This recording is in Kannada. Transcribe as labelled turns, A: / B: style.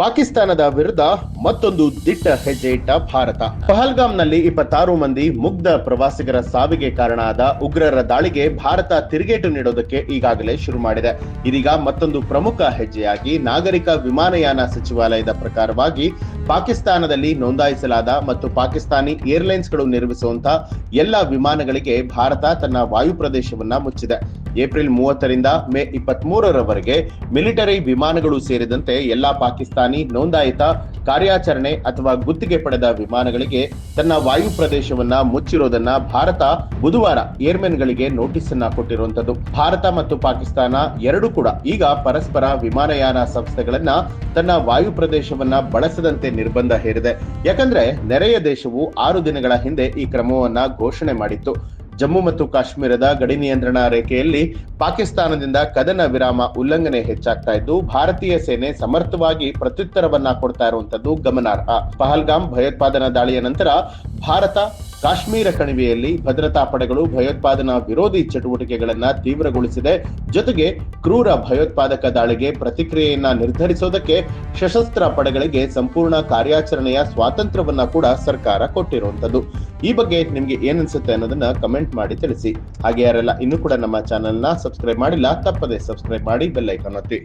A: ಪಾಕಿಸ್ತಾನದ ವಿರುದ್ಧ ಮತ್ತೊಂದು ದಿಟ್ಟ ಹೆಜ್ಜೆ ಇಟ್ಟ ಭಾರತ. ಪಹಲ್ಗಾಮ್ನಲ್ಲಿ ಇಪ್ಪತ್ತಾರು ಮಂದಿ ಮುಗ್ಧ ಪ್ರವಾಸಿಗರ ಸಾವಿಗೆ ಕಾರಣ ಆದ ಉಗ್ರರ ದಾಳಿಗೆ ಭಾರತ ತಿರುಗೇಟು ನೀಡೋದಕ್ಕೆ ಈಗಾಗಲೇ ಶುರು ಮಾಡಿದೆ. ಇದೀಗ ಮತ್ತೊಂದು ಪ್ರಮುಖ ಹೆಜ್ಜೆಯಾಗಿ ನಾಗರಿಕ ವಿಮಾನಯಾನ ಸಚಿವಾಲಯದ ಪ್ರಕಾರವಾಗಿ ಪಾಕಿಸ್ತಾನದಲ್ಲಿ ನೋಂದಾಯಿಸಲಾದ ಮತ್ತು ಪಾಕಿಸ್ತಾನಿ ಏರ್ಲೈನ್ಸ್ಗಳು ನಿರ್ಮಿಸುವಂತಹ ಎಲ್ಲ ವಿಮಾನಗಳಿಗೆ ಭಾರತ ತನ್ನ ವಾಯು ಪ್ರದೇಶವನ್ನ ಮುಚ್ಚಿದೆ. ಏಪ್ರಿಲ್ ಮೂವತ್ತರಿಂದ ಮೇ ಇಪ್ಪತ್ತ್ ಮೂರರವರೆಗೆ ಮಿಲಿಟರಿ ವಿಮಾನಗಳು ಸೇರಿದಂತೆ ಎಲ್ಲಾ ಪಾಕಿಸ್ತಾನಿ ನೋಂದಾಯಿತ ಕಾರ್ಯಾಚರಣೆ ಅಥವಾ ಗುತ್ತಿಗೆ ಪಡೆದ ವಿಮಾನಗಳಿಗೆ ತನ್ನ ವಾಯು ಪ್ರದೇಶವನ್ನ ಮುಚ್ಚಿರೋದನ್ನ ಭಾರತ ಬುಧವಾರ ಏರ್ಮೆನ್ಗಳಿಗೆ ನೋಟಿಸ್ ಅನ್ನ ಕೊಟ್ಟಿರುವಂತದ್ದು ಭಾರತ ಮತ್ತು ಪಾಕಿಸ್ತಾನ ಎರಡೂ ಕೂಡ ಈಗ ಪರಸ್ಪರ ವಿಮಾನಯಾನ ಸಂಸ್ಥೆಗಳನ್ನ ತನ್ನ ವಾಯು ಪ್ರದೇಶವನ್ನ ಬಳಸದಂತೆ ನಿರ್ಬಂಧ ಹೇರಿದೆ. ಯಾಕಂದ್ರೆ ನೆರೆಯ ದೇಶವು ಆರು ದಿನಗಳ ಹಿಂದೆ ಈ ಕ್ರಮವನ್ನ ಘೋಷಣೆ ಮಾಡಿತ್ತು. ಜಮ್ಮು ಮತ್ತು ಕಾಶ್ಮೀರದ ಗಡಿ ನಿಯಂತ್ರಣ ರೇಖೆಯಲ್ಲಿ ಪಾಕಿಸ್ತಾನದಿಂದ ಕದನ ವಿರಾಮ ಉಲ್ಲಂಘನೆ ಹೆಚ್ಚಾಗ್ತಾ ಇದ್ದು, ಭಾರತೀಯ ಸೇನೆ ಸಮರ್ಥವಾಗಿ ಪ್ರತ್ಯುತ್ತರವನ್ನ ಕೊಡ್ತಾ ಇರುವಂತದ್ದು ಗಮನಾರ್ಹ. ಪಹಲ್ಗಾಮ್ ಭಯೋತ್ಪಾದನಾ ದಾಳಿಯ ನಂತರ ಭಾರತ ಕಾಶ್ಮೀರ ಕಣಿವೆಯಲ್ಲಿ ಭದ್ರತಾ ಪಡೆಗಳು ಭಯೋತ್ಪಾದನಾ ವಿರೋಧಿ ಚಟುವಟಿಕೆಗಳನ್ನ ತೀವ್ರಗೊಳಿಸಿದೆ. ಜೊತೆಗೆ ಕ್ರೂರ ಭಯೋತ್ಪಾದಕ ದಾಳಿಗೆ ಪ್ರತಿಕ್ರಿಯೆಯನ್ನ ನಿರ್ಧರಿಸೋದಕ್ಕೆ ಸಶಸ್ತ್ರ ಪಡೆಗಳಿಗೆ ಸಂಪೂರ್ಣ ಕಾರ್ಯಾಚರಣೆಯ ಸ್ವಾತಂತ್ರ್ಯವನ್ನ ಕೂಡ ಸರ್ಕಾರ ಕೊಟ್ಟಿರುವಂತದ್ದು ಈ ಬಗ್ಗೆ ನಿಮ್ಗೆ ಏನನ್ಸುತ್ತೆ ಅನ್ನೋದನ್ನ ಕಮೆಂಟ್ ಮಾಡಿ ತಿಳಿಸಿ. ಹಾಗೆ ಯಾರೆಲ್ಲ ಇನ್ನೂ ಕೂಡ ನಮ್ಮ ಚಾನೆಲ್ನ ಸಬ್ಸ್ಕ್ರೈಬ್ ಮಾಡಿಲ್ಲ, ತಪ್ಪದೆ ಸಬ್ಸ್ಕ್ರೈಬ್ ಮಾಡಿ ಬೆಲ್ಲೈಕನ್ ಒತ್ತಿ.